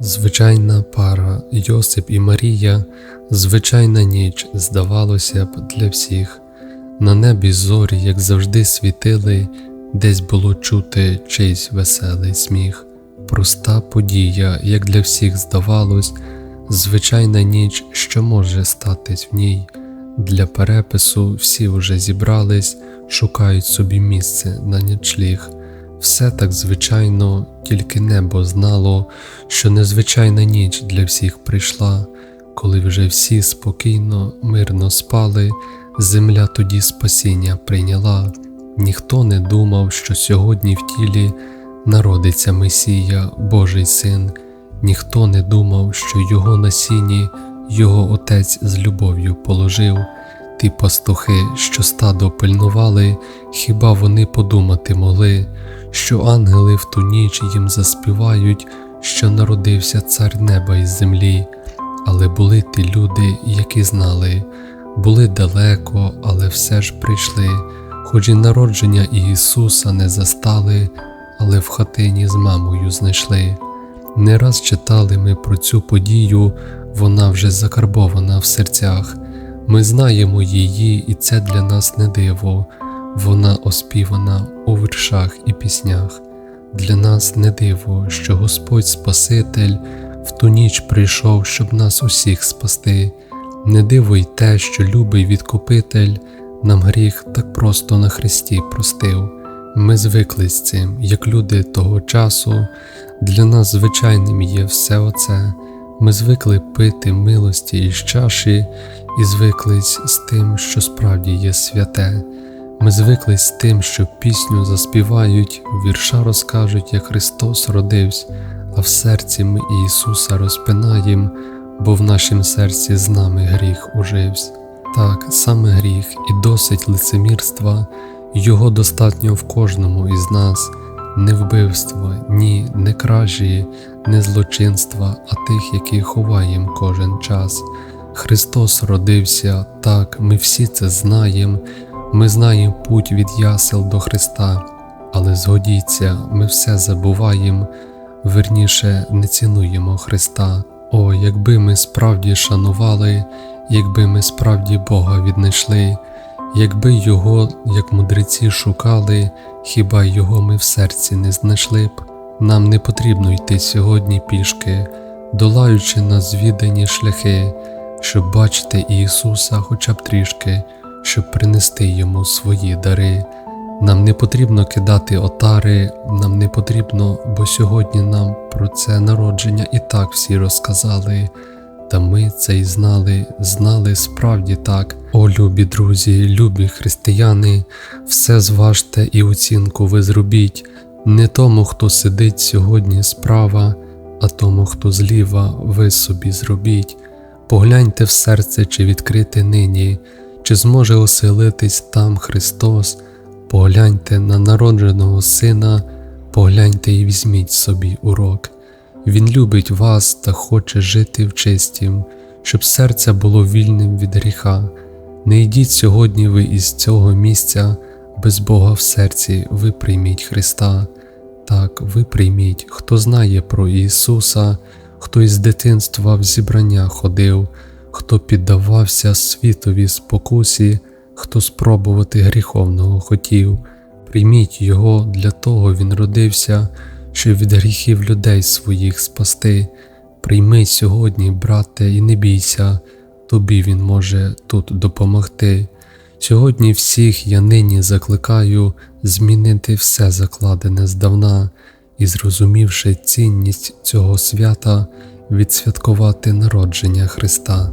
Звичайна пара Йосип і Марія, звичайна ніч, здавалося б, для всіх. На небі зорі, як завжди, світили, десь було чути чийсь веселий сміх. Проста подія, як для всіх здавалось, звичайна ніч, що може статись в ній. Для перепису всі вже зібрались, шукають собі місце на нічліг. Все так звичайно, тільки небо знало, що незвичайна ніч для всіх прийшла, коли вже всі спокійно, мирно спали, земля тоді спасіння прийняла. Ніхто не думав, що сьогодні в тілі народиться Месія, Божий син, ніхто не думав, що його на сіні його отець з любов'ю положив. Ті пастухи, що стадо пильнували, хіба вони подумати могли, що ангели в ту ніч їм заспівають, що народився цар неба і землі, але були ті люди, які знали, були далеко, але все ж прийшли, хоч і народження Ісуса не застали, але в хатині з мамою знайшли. Не раз читали ми про цю подію, вона вже закарбована в серцях. Ми знаємо її, і це для нас не диво, вона оспівана у віршах і піснях. Для нас не диво, що Господь Спаситель в ту ніч прийшов, щоб нас усіх спасти. Не диво й те, що любий відкупитель нам гріх так просто на Христі простив. Ми звикли з цим, як люди того часу, для нас звичайним є все оце. Ми звикли пити милості із чаші і звиклись з тим, що справді є святе. Ми звиклись з тим, що пісню заспівають, вірша розкажуть, як Христос родився, а в серці ми Ісуса розпинаєм, бо в нашім серці з нами гріх ужився. Так, саме гріх і досить лицемірства, його достатньо в кожному із нас, не вбивства, ні, не кражі, не злочинства, а тих, які ховаєм кожен час. Христос родився, так, ми всі це знаємо, ми знаємо путь від ясел до Христа, але згодіться, ми все забуваємо, верніше не цінуємо Христа. О, якби ми справді шанували, якби ми справді Бога віднайшли, якби Його, як мудреці, шукали, хіба Його ми в серці не знайшли б? Нам не потрібно йти сьогодні пішки, долаючи на звідані шляхи, щоб бачити Ісуса хоча б трішки, щоб принести Йому свої дари. Нам не потрібно кидати отари, нам не потрібно, бо сьогодні нам про це народження і так всі розказали. Та ми це й знали, знали справді так. О, любі друзі, любі християни, все зважте і оцінку ви зробіть, не тому, хто сидить сьогодні справа, а тому, хто зліва, ви собі зробіть. Погляньте в серце, чи відкрите нині, чи зможе оселитись там Христос. Погляньте на народженого Сина, погляньте і візьміть собі урок. Він любить вас та хоче жити в чистім, щоб серце було вільним від гріха. Не йдіть сьогодні ви із цього місця, без Бога в серці ви прийміть Христа. Так, ви прийміть, хто знає про Ісуса, хто із дитинства в зібрання ходив, хто піддавався світові спокусі, хто спробувати гріховного хотів. Прийміть Його, для того Він родився, щоб від гріхів людей своїх спасти. Прийми сьогодні, брате, і не бійся, тобі Він може тут допомогти. Сьогодні всіх я нині закликаю змінити все закладене здавна і, зрозумівши цінність цього свята, відсвяткувати народження Христа.